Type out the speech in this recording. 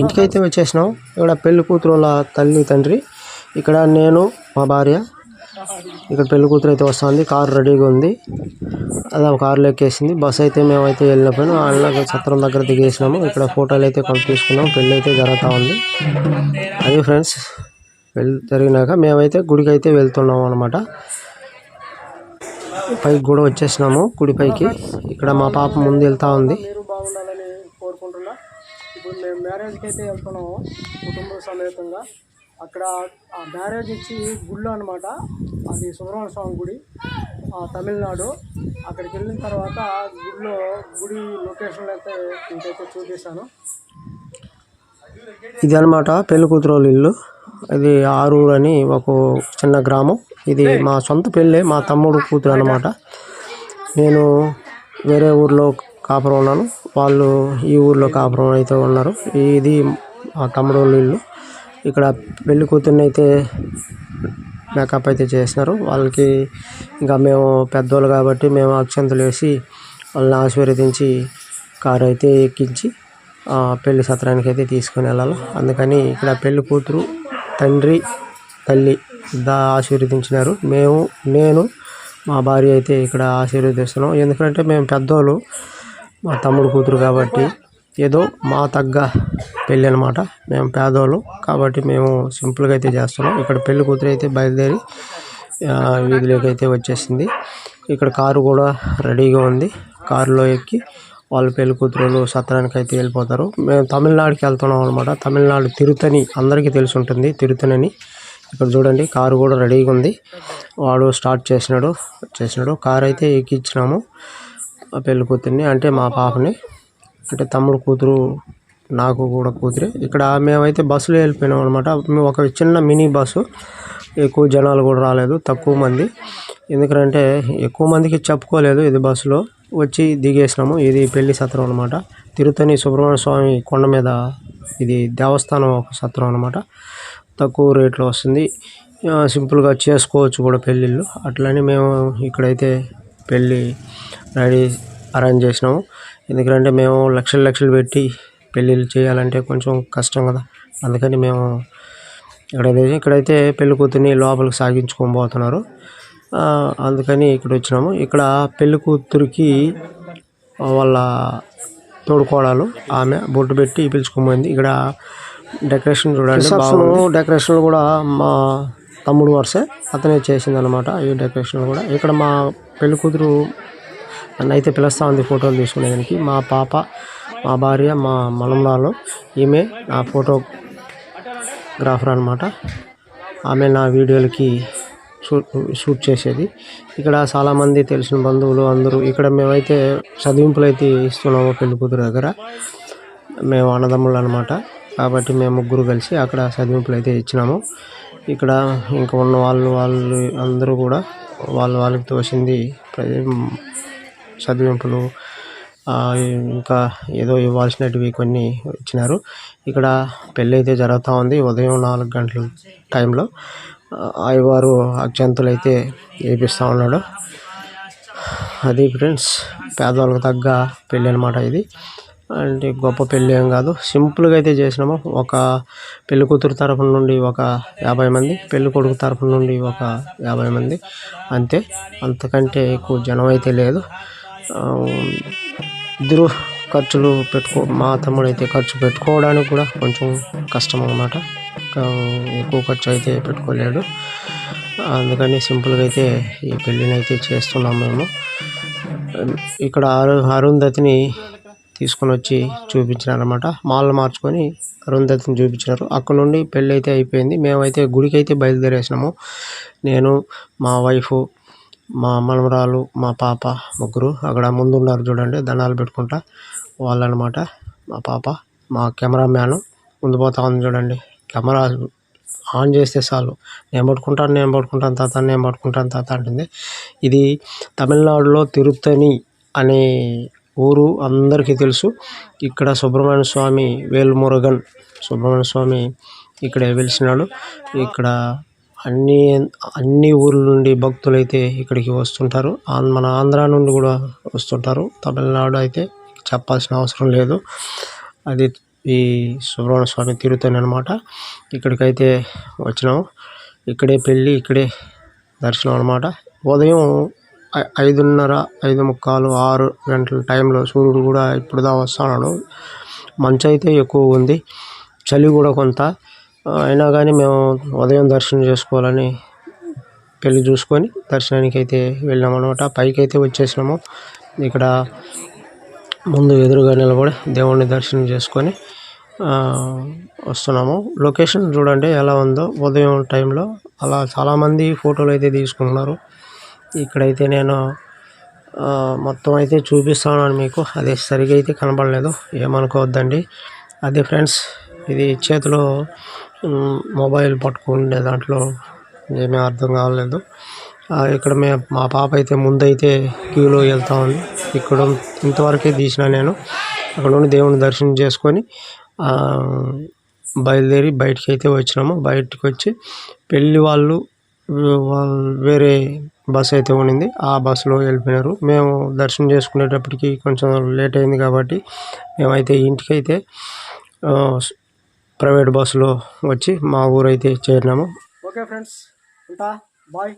ఇంటికైతే వచ్చేసినాం. ఇక్కడ పెళ్ళి కూతురు వాళ్ళ తల్లి తండ్రి. ఇక్కడ నేను మా భార్య. ఇక్కడ పెళ్ళి కూతురు అయితే వస్తుంది. కారు రెడీగా ఉంది. అదే కారులో ఎక్కేసింది. బస్సు అయితే మేమైతే వెళ్ళినప్పుడు అలాగే సత్రం దగ్గర దిగేసినాము. ఇక్కడ ఫోటోలు అయితే కొంత తీసుకున్నాం. పెళ్ళి అయితే జరుగుతూ ఉంది. అది ఫ్రెండ్స్ పెళ్ళి జరిగినాక మేమైతే గుడికి అయితే వెళ్తున్నాం అనమాట పైకి కూడా వచ్చేసినాము గుడి పైకి. ఇక్కడ మా పాప ముందు వెళ్తా ఉంది. మ్యారేజ్కి అయితే వెళ్తున్నాము కుటుంబ సమేతంగా. అక్కడ ఆ మ్యారేజ్ ఇచ్చి గుళ్ళు అనమాట అది సుబ్రహ్మణ్య స్వామి గుడి ఆ, తమిళనాడు. అక్కడికి వెళ్ళిన తర్వాత గుడిలో గుడి లొకేషన్ అయితే ఇంకైతే చూపిస్తాను. ఇది అనమాట పెళ్ళి కూతురు వాళ్ళ ఇల్లు. ఇది ఆరూరు అని ఒక చిన్న గ్రామం. ఇది మా సొంత పెళ్ళే మా తమ్ముడు కూతురు అనమాట నేను వేరే ఊర్లో కాపురం ఉన్నాను. వాళ్ళు ఈ ఊర్లో కాపురం అయితే ఉన్నారు. ఇది మా తమ్ముడు వాళ్ళ ఇల్లు. ఇక్కడ పెళ్ళి కూతుర్ని అయితే మేకప్ అయితే చేసినారు. వాళ్ళకి ఇంకా మేము పెద్దోళ్ళు కాబట్టి మేము అక్షంతలు వేసి వాళ్ళని ఆశీర్వదించి కారు అయితే ఎక్కించి పెళ్ళి సత్రానికి అయితే తీసుకొని వెళ్ళాలి. అందుకని ఇక్కడ పెళ్ళి కూతురు తండ్రి తల్లి దా ఆశీర్వదించినారు. మేము నేను మా భార్య అయితే ఇక్కడ ఆశీర్వదిస్తున్నాం. ఎందుకంటే మేము పెద్దోళ్ళు మా తమ్ముడు కూతురు కాబట్టి ఏదో మా తగ్గ పెళ్ళి అనమాట మేము పేదోళ్ళు కాబట్టి మేము సింపుల్గా అయితే చేస్తున్నాం. ఇక్కడ పెళ్ళి కూతురు అయితే బయలుదేరి వీధిలోకి అయితే వచ్చేసింది. ఇక్కడ కారు కూడా రెడీగా ఉంది. కారులో ఎక్కి వాళ్ళ పెళ్ళి కూతురు సత్రానికి అయితే వెళ్ళిపోతారు. మేము తమిళనాడుకి వెళ్తున్నాం అనమాట తమిళనాడు తిరుతని అందరికీ తెలిసి ఉంటుంది. తిరుతనని ఇక్కడ చూడండి కారు కూడా రెడీగా ఉంది. వాడు స్టార్ట్ చేసినాడు చేసినాడు. కారు అయితే ఎక్కించినాము. మా పెళ్ళి కూతుర్ని అంటే మా పాపని అంటే తమ్ముడు కూతురు నాకు కూడా కూతురే. ఇక్కడ మేమైతే బస్సులో వెళ్ళిపోయినాం అనమాట మేము ఒక చిన్న మినీ బస్సు. ఎక్కువ జనాలు కూడా రాలేదు తక్కువ మంది. ఎందుకంటే ఎక్కువ మందికి చెప్పుకోలేదు ఇది బస్సులో. వచ్చి దిగేసినాము. ఇది పెళ్ళి సత్రం అనమాట తిరుతని సుబ్రహ్మణ్య స్వామి కొండ మీద ఇది దేవస్థానం ఒక సత్రం అనమాట తక్కువ రేట్లో వస్తుంది. సింపుల్గా చేసుకోవచ్చు కూడా పెళ్ళిళ్ళు. అట్లని మేము ఇక్కడైతే పెళ్ళి రెడీ అరేంజ్ చేసినాము. ఎందుకంటే మేము లక్షలు లక్షలు పెట్టి పెళ్ళిళ్ళు చేయాలంటే కొంచెం కష్టం కదా. అందుకని మేము ఇక్కడైతే ఇక్కడైతే పెళ్ళి కూతుర్ని లోపలికి సాగించుకొని పోతున్నారు. అందుకని ఇక్కడ వచ్చినాము. ఇక్కడ పెళ్ళి కూతురికి వాళ్ళ తోడుకోడలు ఆమె బొట్టు పెట్టి పిలుచుకోబోయింది ఇక్కడ డెకరేషన్ చూడండి. డెకరేషన్ కూడా మా తమ్ముడు వరుసే. అతనే చేసింది అనమాట ఈ డెకరేషన్ కూడా. ఇక్కడ మా పెళ్ళి కూతురు నన్ను అయితే పిలుస్తా ఉంది ఫోటోలు తీసుకునేదానికి మా పాప మా భార్య మా మలంరాలు ఈమె నా ఫోటోగ్రాఫర్ అనమాట ఆమె నా వీడియోలకి షూట్ షూట్ చేసేది. ఇక్కడ చాలామంది తెలిసిన బంధువులు అందరూ ఇక్కడ మేమైతే చదివింపులు అయితే ఇస్తున్నాము పెళ్ళి కూతురు దగ్గర. మేము అన్నదమ్ములు అనమాట కాబట్టి మేము ముగ్గురు కలిసి అక్కడ చదివింపులు అయితే ఇచ్చినాము. ఇక్కడ ఇంకా ఉన్న వాళ్ళు వాళ్ళు అందరూ కూడా వాళ్ళు వాళ్ళకి తోచింది చదివింపులు ఇంకా ఏదో ఇవ్వాల్సినవి కొన్ని ఇచ్చినారు. ఇక్కడ పెళ్ళి అయితే జరుగుతూ ఉంది ఉదయం నాలుగు గంటల టైంలో. అయ్యవారు అక్షంతులు అయితే వేపిస్తూ ఉన్నాడు. అది ఫ్రెండ్స్ పేదవాళ్ళకు తగ్గ పెళ్ళి అనమాట ఇది. అంటే గొప్ప పెళ్ళి ఏం కాదు. సింపుల్గా అయితే చేసినాము. ఒక పెళ్ళి కూతురు తరఫు నుండి ఒక యాభై మంది పెళ్ళి కొడుకు తరఫు నుండి ఒక యాభై మంది. అంతే. అంతకంటే ఎక్కువ జనం అయితే లేదు. ఆ, ఇద్దరు ఖర్చులు పెట్టుకో మా తమ్ముడు అయితే ఖర్చు పెట్టుకోవడానికి కూడా కొంచెం కష్టం అనమాట ఎక్కువ ఖర్చు అయితే పెట్టుకోలేడు. అందుకని సింపుల్గా అయితే ఈ పెళ్ళిని అయితే చేస్తున్నాం మేము. ఇక్కడ అరు అరుంధతిని తీసుకొని వచ్చి చూపించినారు అనమాట మాల్ మార్చుకొని అరుంధతిని చూపించినారు. అక్కడ నుండి పెళ్ళి అయితే అయిపోయింది. మేమైతే గుడికి అయితే బయలుదేరేసినాము. నేను మా వైఫ్ మా మనమరాలు మా పాప ముగ్గురు అక్కడ ముందు ఉన్నారు చూడండి దండాలు పెట్టుకుంటా వాళ్ళనమాట. మా పాప మా కెమెరా మ్యాను ముందు పోతా ఉంది చూడండి. కెమెరా ఆన్ చేస్తే చాలు. నేను పట్టుకుంటాను నేను పట్టుకుంటాను తాత నేను పట్టుకుంటాను తాత అంటుంది. ఇది తమిళనాడులో తిరుత్తని అనే ఊరు అందరికీ తెలుసు. ఇక్కడ సుబ్రహ్మణ్య స్వామి వేల్మురుగన్ సుబ్రహ్మణ్య స్వామి ఇక్కడ వెలిసినాడు. ఇక్కడ అన్ని అన్ని ఊర్ల నుండి భక్తులు అయితే ఇక్కడికి వస్తుంటారు. మన ఆంధ్ర నుండి కూడా వస్తుంటారు. తమిళనాడు అయితే చెప్పాల్సిన అవసరం లేదు. అది ఈ సుబ్రహ్మణ్య స్వామి తిరుతని అనమాట ఇక్కడికైతే వచ్చినాము. ఇక్కడే పెళ్ళి ఇక్కడే దర్శనం అనమాట ఉదయం ఐదున్నర ఐదు ముక్కాలు ఆరు గంటల టైంలో సూర్యుడు కూడా ఇప్పుడు దా వస్తున్నాడు మంచు అయితే ఎక్కువ ఉంది. చలి కూడా కొంత. అయినా కానీ మేము ఉదయం దర్శనం చేసుకోవాలని పెళ్ళి చూసుకొని దర్శనానికి అయితే వెళ్ళాం అనమాట పైకి అయితే వచ్చేసినాము. ఇక్కడ ముందు ఎదురుగా నిలబడి దేవుణ్ణి దర్శనం చేసుకొని వస్తున్నాము. లొకేషన్ చూడండి ఎలా ఉందో. ఉదయం టైంలో అలా చాలామంది ఫోటోలు అయితే తీసుకుంటున్నారు. ఇక్కడైతే నేను మొత్తం అయితే చూపిస్తున్నాను మీకు. అదే సరిగా అయితే కనబడలేదు. ఏమనుకోవద్దండి. అదే ఫ్రెండ్స్ ఇది చేతిలో మొబైల్ పట్టుకుండే దాంట్లో ఏమీ అర్థం కాలేదు ఇక్కడ మే మా పాప అయితే ముందైతే క్యూలో వెళ్తా ఉంది. ఇక్కడ ఇంతవరకే తీసిన నేను. అక్కడ నుండి దేవుని దర్శనం చేసుకొని బయలుదేరి బయటికి అయితే వచ్చినాము. బయటికి వచ్చి పెళ్ళి వాళ్ళు వేరే బస్ అయితే ఉండింది ఆ బస్సులో వెళ్ళిపోయినారు. మేము దర్శనం చేసుకునేటప్పటికి కొంచెం లేట్ అయింది కాబట్టి మేమైతే ఇంటికి అయితే ప్రైవేట్ బస్సులో వచ్చి మా ఊరైతే చేరినాము. ఓకే ఫ్రెండ్స్ ఉంటా బాయ్.